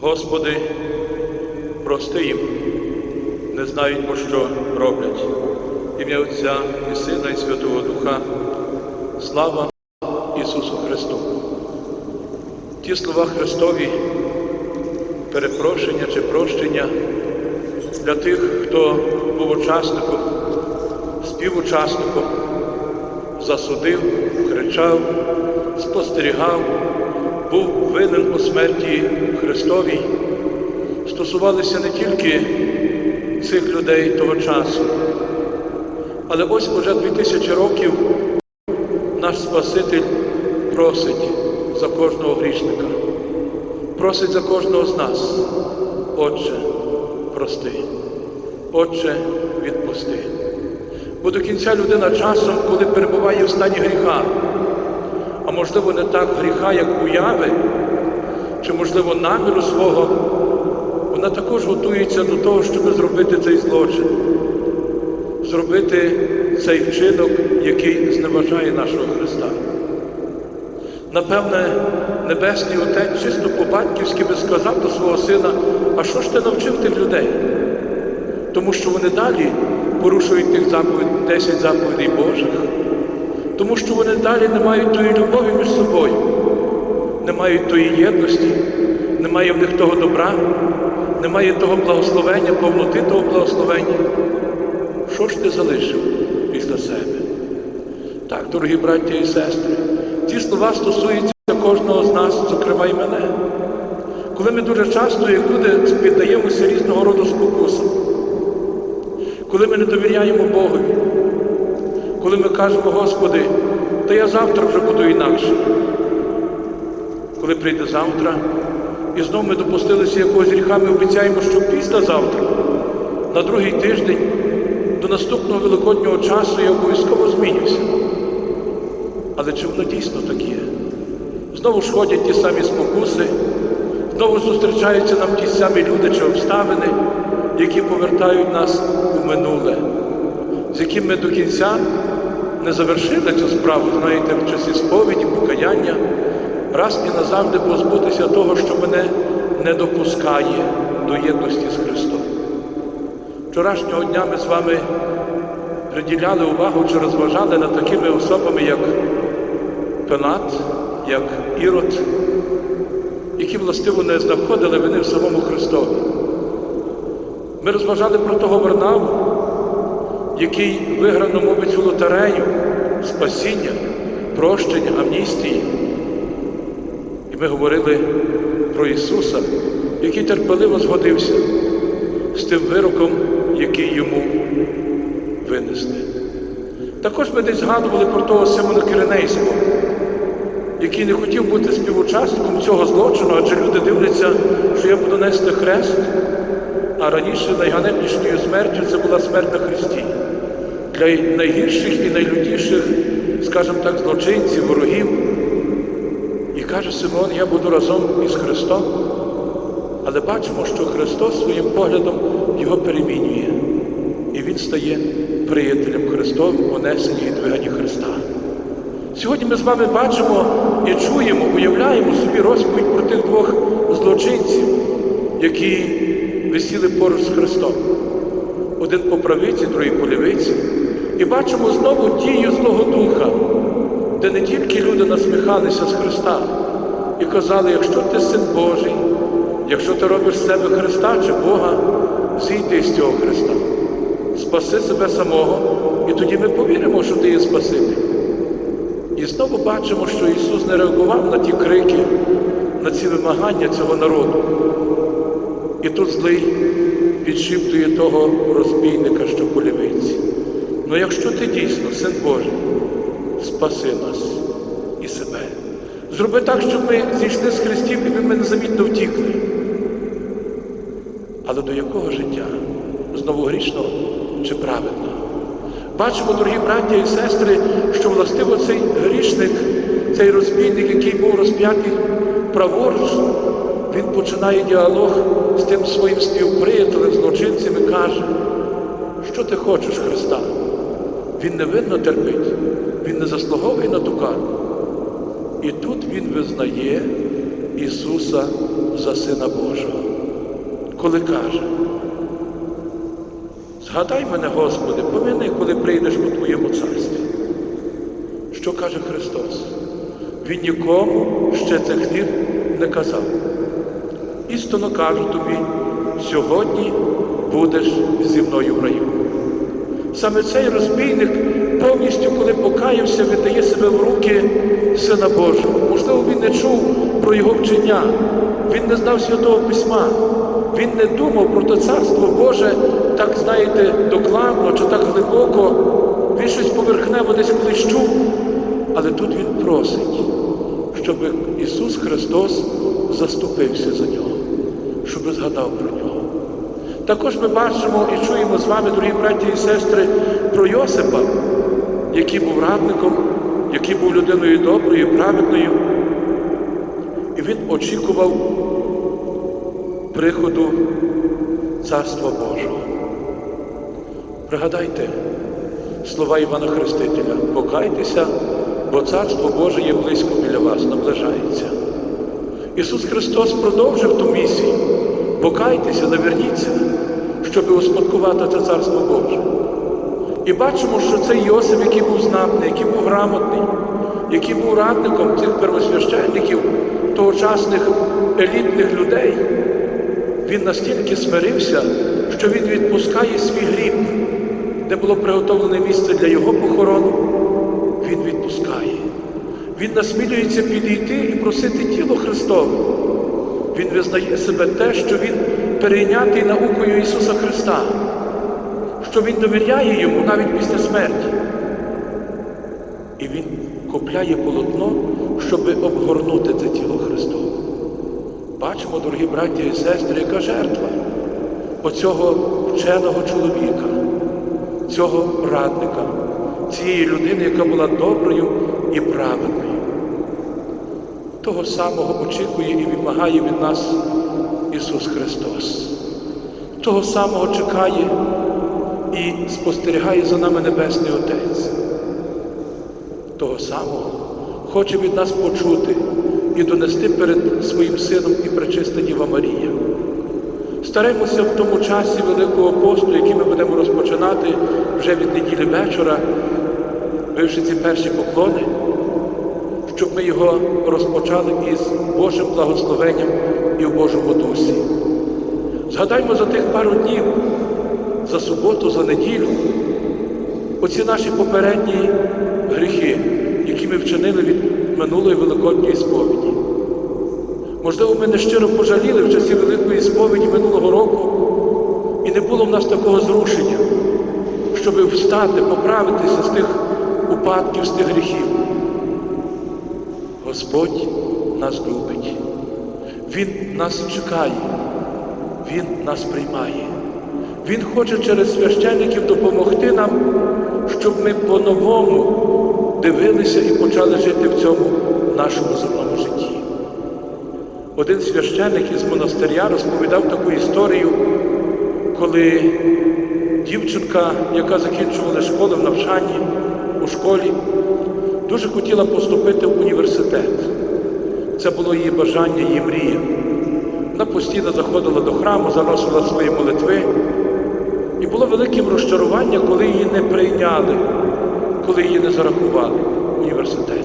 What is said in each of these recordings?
Господи, прости їм, не знають, бо що роблять. Ім'я Отця і Сина, і Святого Духа. Слава Ісусу Христу. Ті слова Христові, перепрошення чи прощення для тих, хто був учасником, співучасником, засудив, кричав, спостерігав, був винен у смерті Христовій, стосувалися не тільки цих людей того часу, але ось уже дві тисячі років наш Спаситель просить за кожного грішника, просить за кожного з нас. Отче, прости, Отче, відпусти. Бо до кінця людина часом, коли перебуває в стані гріха, можливо не так гріха, як уяви, чи, можливо, наміру свого, вона також готується до того, щоб зробити цей злочин, зробити цей вчинок, який зневажає нашого Христа. Напевне, Небесний Отець чисто по-батьківськи би сказав до свого сина, а що ж ти навчив тих людей? Тому що вони далі порушують тих заповідь, 10 заповідей Божих, тому що вони далі не мають тої любові між собою, не мають тої єдності, немає в них того добра, немає того благословення, повноти того благословення. Що ж ти залишив після себе? Так, дорогі браття і сестри, ці слова стосуються кожного з нас, зокрема і мене. Коли ми дуже часто, як люди, піддаємося різного роду спокусам, коли ми не довіряємо Богові, коли ми кажемо, Господи, та я завтра вже буду інакше. Коли прийде завтра, і знову ми допустилися якогось гріха, ми обіцяємо, що післязавтра, на другий тиждень, до наступного великоднього часу я обов'язково змінюся. Але чи воно дійсно так є? Знову ж ходять ті самі спокуси, знову зустрічаються нам ті самі люди чи обставини, які повертають нас у минуле, з яким ми до кінця не завершили цю справу, знаєте, в часі сповіді, покаяння, раз і назавжди позбутися того, що мене не допускає до єдності з Христом. Вчорашнього дня ми з вами приділяли увагу чи розважали над такими особами, як Пилат, як Ірод, які властиво не знаходили вини в самому Христові. Ми розважали про того Варнаву, який виграно, мовить, цю лотерею спасіння, прощення, амністії. І ми говорили про Ісуса, який терпеливо згодився з тим вироком, який йому винесли. Також ми десь згадували про того Симона Киринейського, який не хотів бути співучасником цього злочину, адже люди дивляться, що я буду нести хрест, а раніше найганебнішою смертю це була смерть на Христі. Для найгірших і найлютіших, скажімо так, злочинців, ворогів. І каже Симон, я буду разом із Христом. Але бачимо, що Христос своїм поглядом його перемінює. І він стає приятелем Христовим, унесенні і двиганні Христа. Сьогодні ми з вами бачимо і чуємо, уявляємо собі розповідь про тих двох злочинців, які висіли поруч з Христом. Один по правиці, другий по лівиці. І бачимо знову дію Злого Духа, де не тільки люди насміхалися з Христа і казали, якщо ти син Божий, якщо ти робиш з себе Христа чи Бога, зійди з цього Христа, спаси себе самого, і тоді ми повіримо, що ти є Спаситель. І знову бачимо, що Ісус не реагував на ті крики, на ці вимагання цього народу. І тут злий підшіптує того розбійника, що по. Ну якщо ти дійсно, син Божий, спаси нас і себе. Зроби так, щоб ми зійшли з хрестів і ми незамітно втікли. Але до якого життя? Знову грішного чи праведного? Бачимо, дорогі браття і сестри, що властиво цей грішник, цей розбійник, який був розп'ятий праворуч, він починає діалог з тим своїм співприятелем, злочинцем і каже, що ти хочеш Христа? Він невинно терпить, він не заслуговує на ту кару. І тут він визнає Ісуса за Сина Божого, коли каже, згадай мене, Господи, помяни, коли прийдеш у Твоєму царстві. Що каже Христос? Він нікому ще цих слів не казав. Істинно кажу тобі, сьогодні будеш зі мною в раю. Саме цей розбійник повністю, коли покаявся, віддає себе в руки Сина Божого. Можливо, він не чув про його вчення, він не знав Святого Письма, він не думав про те царство Боже, так, знаєте, докладно чи так глибоко. Він щось поверхнево десь колись чув, але тут він просить, щоб Ісус Христос заступився за нього, щоб згадав про нього. Також ми бачимо і чуємо з вами, дорогі браті і сестри, про Йосипа, який був радником, який був людиною доброю, праведною. І він очікував приходу Царства Божого. Пригадайте слова Івана Хрестителя, покайтеся, бо Царство Боже є близько біля вас, наближається. Ісус Христос продовжив ту місію. Покайтеся, наверніться, щоб успадкувати це Царство Боже. І бачимо, що цей Йосип, який був знатний, який був грамотний, який був радником цих первосвященників, тогочасних елітних людей, він настільки смирився, що він відпускає свій гріб, де було приготовлене місце для його похорону, він відпускає. Він насмілюється підійти і просити тіло Христове. Він визнає себе те, що він перейнятий наукою Ісуса Христа, що Він довіряє йому навіть після смерті. І Він купляє полотно, щоб обгорнути це тіло Христове. Бачимо, дорогі браті і сестри, яка жертва оцього вченого чоловіка, цього радника, цієї людини, яка була доброю і праведною. Того самого очікує і вимагає від нас Ісус Христос. Того самого чекає і спостерігає за нами Небесний Отець. Того самого хоче від нас почути і донести перед своїм Сином і пречиста Діва Марія. Стараємося в тому часі Великого посту, який ми будемо розпочинати вже від неділі вечора, вивши ці перші поклони щоб ми його розпочали із Божим благословенням і в Божому дусі. Згадаймо за тих пару днів, за суботу, за неділю, оці наші попередні гріхи, які ми вчинили від минулої великодньої сповіді. Можливо, ми нещиро пожаліли в часі Великої сповіді минулого року, і не було в нас такого зрушення, щоб встати, поправитися з тих упадків, з тих гріхів. Господь нас любить, Він нас чекає, Він нас приймає. Він хоче через священників допомогти нам, щоб ми по-новому дивилися і почали жити в цьому нашому земному житті. Один священник із монастиря розповідав таку історію, коли дівчинка, яка закінчувала школу в навчанні у школі, дуже хотіла поступити в університет. Це було її бажання, її мрія. Вона постійно заходила до храму, заносила свої молитви. І було великим розчаруванням, коли її не прийняли, коли її не зарахували в університет.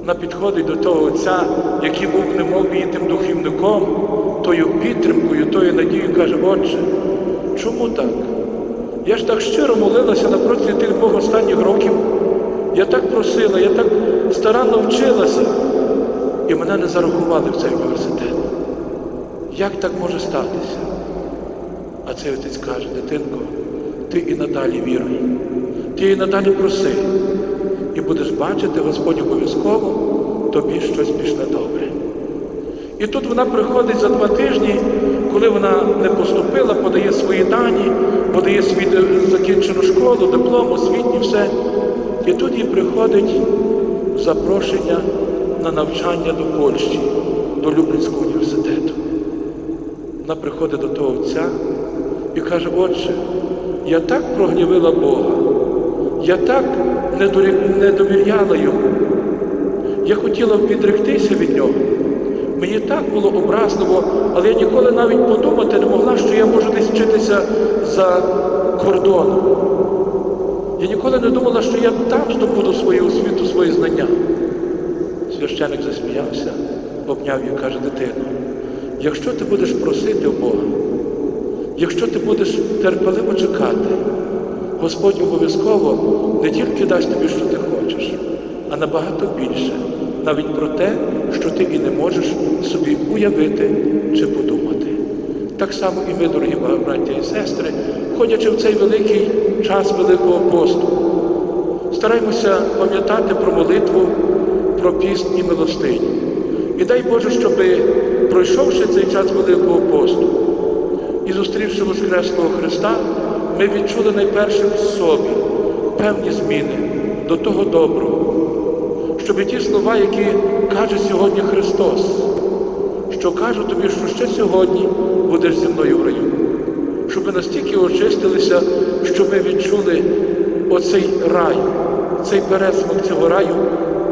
Вона підходить до того отця, який був немов її тим духівником, тою підтримкою, тою надією, каже, Отче, чому так? Я ж так щиро молилася на протязі тих двох останніх років. Я так просила, я так старанно вчилася, і мене не зарахували в цей університет. Як так може статися? А цей отець каже, дитинко, ти і надалі віруй, ти і надалі проси, і будеш бачити, Господь обов'язково тобі щось пішне добре. І тут вона приходить за два тижні, коли вона не поступила, подає свої дані, подає свій закінчену школу, диплом, освітній, все. І тут їй приходить запрошення на навчання до Польщі, до Люблінського університету. Вона приходить до того отця і каже, отче, я так прогнівила Бога, я так не довіряла йому. Я хотіла відректися від нього, Мені так було образливо, але я ніколи навіть подумати не могла, що я можу десь вчитися за кордоном. Я ніколи не думала, що я там здобуду свою освіту, свої знання. Священик засміявся, обняв її каже, дитино, якщо ти будеш просити у Бога, якщо ти будеш терпеливо чекати, Господь обов'язково не тільки дасть тобі, що ти хочеш, а набагато більше, навіть про те, що ти і не можеш собі уявити чи подумати. Так само і ми, дорогі браття і сестри, ходячи в цей великий час Великого посту, стараємося пам'ятати про молитву, про піст і милостиню. І дай Боже, щоб пройшовши цей час Великого посту і зустрівши Воскреслого Христа, ми відчули найперше в собі певні зміни до того доброго, щоб ті слова, які каже сьогодні Христос, що кажу тобі, що ще сьогодні будеш зі мною в раю, щоб ми настільки очистилися, що ми відчули оцей рай, цей пересмак цього раю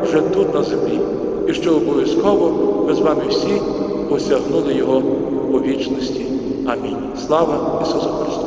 вже тут на землі. І що обов'язково ми з вами всі осягнули його у вічності. Амінь. Слава Ісусу Христу!